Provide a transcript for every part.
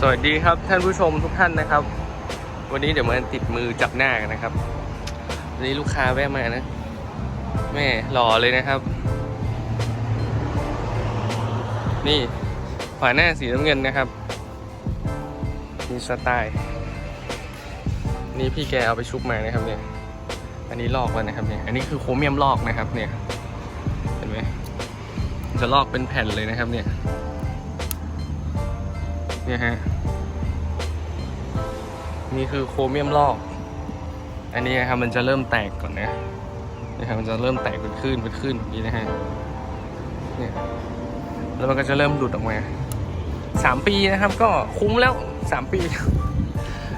สวัสดีครับท่านผู้ชมทุกท่านนะครับ วันนี้เดี๋ยวมาติดมือจับหน้ากันนะครับวันนี้ลูกค้าแวะมานะ แม่หล่อเลยนะครับ นี่ฝาหน้าสีน้ำเงินนะครับมีสไตล์ นี่พี่แกเอาไปชุบมานะครับเนี่ยอันนี้ลอกแล้วนะครับเนี่ยอันนี้คือโครเมียมลอกนะครับเนี่ยเห็นไหมจะลอกเป็นแผ่นเลยนะครับเนี่ย เนี่ยฮะ นี่คือโครเมียมลอก อันนี้นะครับมันจะเริ่มแตกก่อนนะนะครับมันจะเริ่มแตกเป็นคลื่นเป็นคลื่นแบบนี้นะฮะ เนี่ย แล้วมันก็จะเริ่มหลุดออกมาสามปีนะครับ ก็คุ้มแล้วสามปี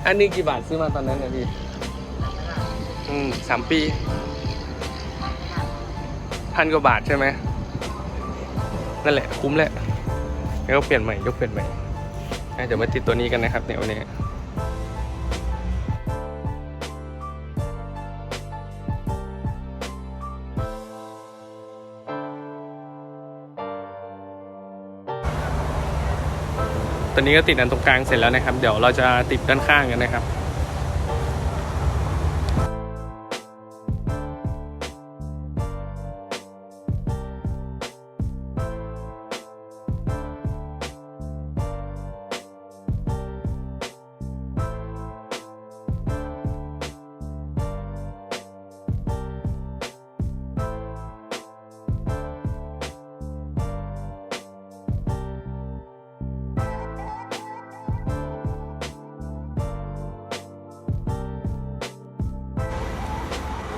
อันนี้กี่บาทซื้อมาตอนนั้นนะพี่ อืมสามปี พันกว่าบาทใช่ไหมนั่นแหละคุ้มแหละแล้วก็เปลี่ยนใหม่ยกเปลี่ยนใหม่ เดี๋ยวมาติดตัวนี้กันนะครับเนี่ยวันนี้ตอนนี้ก็ติดอันตรงกลางเสร็จแล้วนะครับ เดี๋ยวเราจะติดด้านข้างกันนะครับ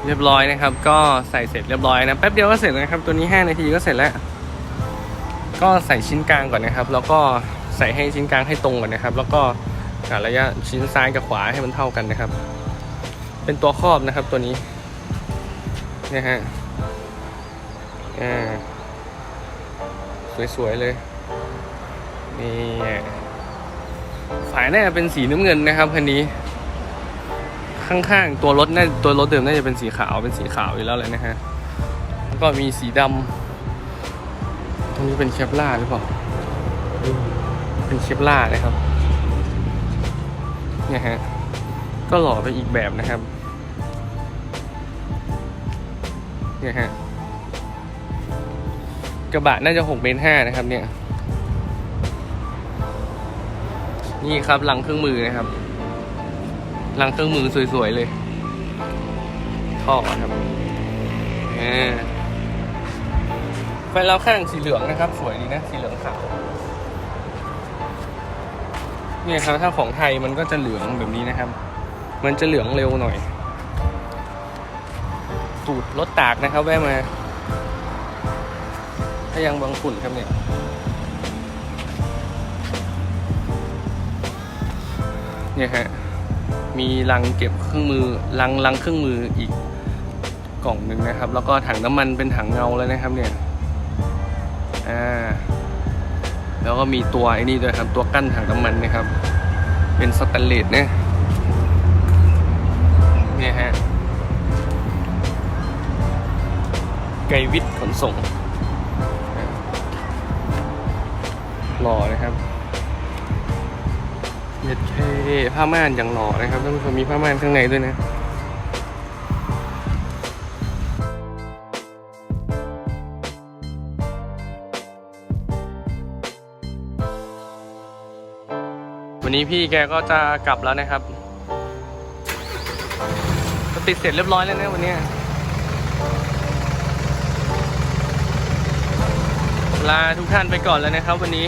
เรียบร้อยนะครับ ก็ใส่เสร็จเรียบร้อยนะแป๊บเดียวก็เสร็จนะครับ ตัวนี้ 5 นาทีก็เสร็จแล้ว ก็ใส่ชิ้นกลางก่อนนะครับ แล้วก็ใส่ให้ชิ้นกลางให้ตรงก่อนนะครับ แล้วก็หาระยะชิ้นซ้ายกับขวาให้มันเท่ากันนะครับ เป็นตัวครอบนะครับตัวนี้นี่ฮะอ่าสวยๆเลยนี่ฝายหน้าเป็นสีน้ำเงินนะครับคันนี้ ข้างๆ ตัวรถน่าตัวรถเดิมน่าจะเป็นสีขาวเป็นสีขาวอยู่แล้วเลยนะฮะแล้วก็มีสีดำตรงนี้เป็นเคปล่าหรือเปล่าเป็นเคปล่านะครับเนี่ยฮะก็หล่อไปอีกแบบนะครับเนี่ยฮะกระบะน่าจะหกเมตรห้านะครับเนี่ย นี่ครับหลังเครื่องมือนะครับ ลังเครื่องมือสวยๆเลยท่อครับอ่าไฟเล้าข้างสีเหลืองนะครับ สวยดีนะสีเหลืองขาวเนี่ยครับถ้าของไทยมันก็จะเหลืองแบบนี้นะครับ มันจะเหลืองเร็วหน่อย ตูดรถตากนะครับแวะมาถ้ายังบางฝุ่นครับเนี่ยเนี่ยฮะ มีลังเก็บเครื่องมือลังลังเครื่องมืออีกกล่องหนึ่งนะครับ แล้วก็ถังน้ำมันเป็นถังเงาเลยนะครับเนี่ยอ่าแล้วก็มีตัวไอ้นี่ด้วยครับ ตัวกั้นถังน้ำมันนะครับ เป็นสแตนเลสนะเนี่ยฮะไกวิทยขนส่งหล่อนะครับ เย็ดเคผ้าม่านอย่างหล่อนะครับท่านผู้ชมมีผ้าม่านข้างในด้วยนะวันนี้พี่แกก็จะกลับแล้วนะครับก็ติดเสร็จเรียบร้อยแล้วนะวันนี้ลาทุกท่านไปก่อนแล้วนะครับวันนี้